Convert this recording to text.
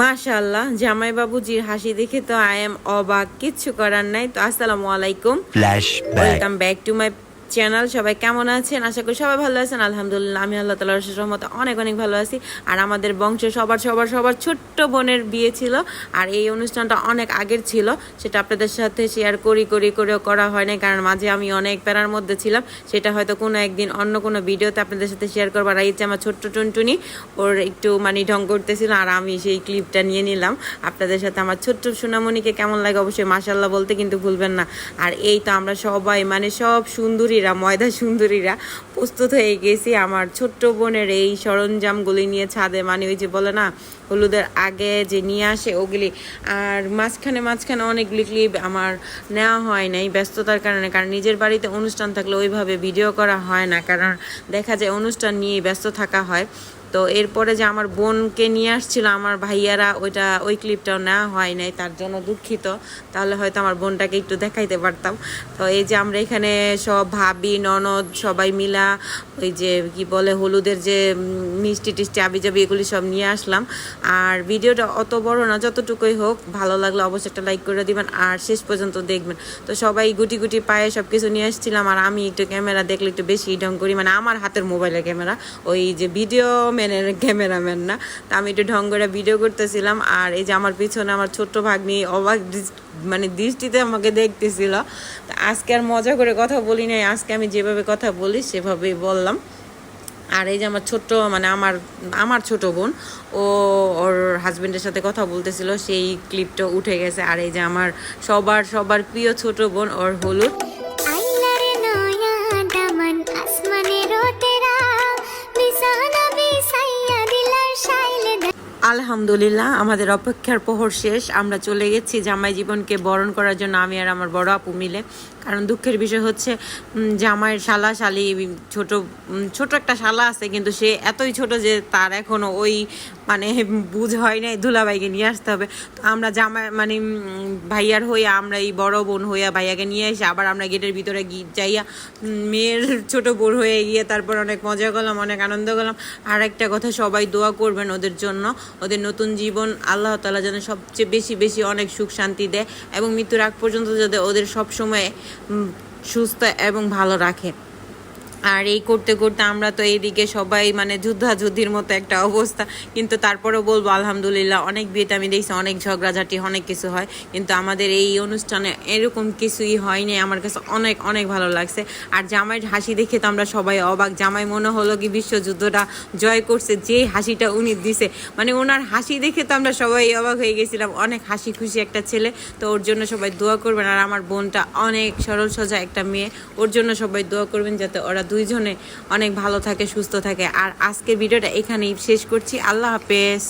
মাশাল্লাহ জামাই বাবুজির হাসি দেখে তো আই এম অবাক কিচ্ছু করার নাই তো আসসালামু আলাইকুম. Welcome back to my channel, সবাই কেমন আছেন? আশা করি সবাই ভালো আছেন। আলহামদুলিল্লাহ, আমি আল্লাহ তালার রহমতে অনেক অনেক ভালো আছি। আর আমাদের বংশে সবার সবার সবার ছোট্ট বোনের বিয়ে ছিল, আর এই অনুষ্ঠানটা অনেক আগের ছিল। সেটা আপনাদের সাথে শেয়ার করি করি, করেও করা হয় নাই, কারণ মাঝে আমি অনেক প্যারার মধ্যে ছিলাম। সেটা হয়তো কোনো একদিন অন্য কোনো ভিডিওতে আপনাদের সাথে শেয়ার করবার এই যে আমার ছোট্ট টুনটুনি, ওর একটু মানে ঢং করতেছিল, আর আমি সেই ক্লিপটা নিয়ে নিলাম। আপনাদের সাথে আমার ছোট্ট সোনামণিকে কেমন লাগে অবশ্যই মাসাল্লাহ বলতে কিন্তু ভুলবেন না। আর এই তো আমরা সবাই মানে সব সুন্দরীরা, ময়দা সুন্দরীরা প্রস্তুত হয়ে গেছি। আমার ছোট্ট বোনের এই সরঞ্জামগুলি নিয়ে ছাদে মানে ওই যে বলে না, হলুদের আগে যে নিয়ে আসে ওগুলি। আর মাঝখানে মাঝখানে অনেকগুলি ক্লিপ আমার নেওয়া হয় নাই ব্যস্ততার কারণে, কারণ নিজের বাড়িতে অনুষ্ঠান থাকলে ওইভাবে ভিডিও করা হয় না, কারণ দেখা যায় অনুষ্ঠান নিয়ে ব্যস্ত থাকা হয়। তো এরপরে যে আমার বোনকে নিয়ে আসছিল, আমার ভাইয়ারা ওইটা, ওই ক্লিপটাও নেওয়া হয় নাই, তার জন্য দুঃখিত। তাহলে হয়তো আমার বোনটাকে একটু দেখাইতে পারতাম। তো এই যে আমরা এখানে সব ভাবি, ননদ সবাই মিলা ওই যে কি বলে, হলুদের যে মিষ্টি টিষ্টি আবি যাবি এগুলি সব নিয়ে আসলাম। আর ভিডিওটা অত বড় না, যতটুকুই হোক, ভালো লাগলে অবশ্যই একটা লাইক করে দিবেন। আর শেষ পর্যন্ত দেখবেন। তো সবাই গুটি গুটি পায়ে সব কিছু নিয়ে আসছিলাম, আর আমি একটু ক্যামেরা দেখলে একটু বেশি ঢং করি। মানে আমার হাতের মোবাইলের ক্যামেরা। ওই যে ভিডিও ম্যানের ক্যামেরাম্যান না। তা আমি একটু ঢং করে ভিডিও করতেছিলাম, আর এই যে আমার পিছনে আমার ছোট্ট ভাগ্নি অবাক মানে দৃষ্টিতে আমাকে দেখতেছিল। তা আজকে আর মজা করে কথা বলি নাই, আজকে আমি যেভাবে কথা বলি সেভাবেই বললাম। আর এই যে আমার ছোট্ট মানে আমার আমার ছোট বোন, ও ওর হাজবেন্ডের সাথে কথা বলতেছিল, সেই ক্লিপটা উঠে গেছে। আর এই যে আমার সবার সবার প্রিয় ছোট বোন, ওর হলুদ। আলহামদুলিল্লাহ, আমাদের অপেক্ষার প্রহর শেষ। আমরা চলে গেছি জামাই জীবনকে বরণ করার জন্য, আমি আর আমার বড় আপু মিলে। কারণ দুঃখের বিষয় হচ্ছে উম, জামাইয়ের শালা শালি ছোট ছোট একটা শালা আছে কিন্তু সে এতই ছোট যে তার এখনও ওই মানে বুঝ হয় নাই দুলাভাইকে নিয়ে আসতে হবে। তো আমরা জামাই মানে ভাইয়ার হইয়া আমরা এই বড় বোন হইয়া ভাইয়াকে নিয়ে এসে আবার আমরা গেটের ভিতরে গিয়ে যাইয়া মেয়ের ছোট বোন হয়ে গিয়ে তারপর অনেক মজা করলাম অনেক আনন্দ করলাম। আর একটা কথা সবাই দোয়া করবেন ওদের জন্য ওদের নতুন জীবন আল্লাহ তালা যেন সবচেয়ে বেশি বেশি অনেক সুখ শান্তি দেয় এবং মৃত্যুর আগ পর্যন্ত যাতে ওদের সব সময় সুস্থ এবং ভালো রাখে। আর এই করতে করতে আমরা তো এইদিকে সবাই মানে যুদ্ধাযুদ্ধির মতো একটা অবস্থা। কিন্তু তারপরেও বলব, আলহামদুলিল্লাহ, অনেক বিয়েতে আমি দেখছি অনেক ঝগড়াঝাটি, অনেক কিছু হয়। কিন্তু আমাদের এই অনুষ্ঠানে এরকম কিছুই হয়নি। আমার কাছে অনেক অনেক ভালো লাগছে। আর জামাইয়ের হাসি দেখে তো আমরা সবাই অবাক। জামাই মনে হলো কি বিশ্বযুদ্ধটা জয় করছে, যে হাসিটা উনি দিছে। মানে ওনার হাসি দেখে তো আমরা সবাই অবাক হয়ে গেছিলাম। অনেক হাসি খুশি একটা ছেলে। তো ওর জন্য সবাই দোয়া করবেন। আর আমার বোনটা অনেক সরল সোজা একটা মেয়ে। ওর জন্য সবাই দোয়া করবেন যাতে ওরা দুইজনে অনেক ভালো থাকে সুস্থ থাকে। আর আজকের ভিডিওটা এখানেই শেষ করছি। আল্লাহ হাফেজ।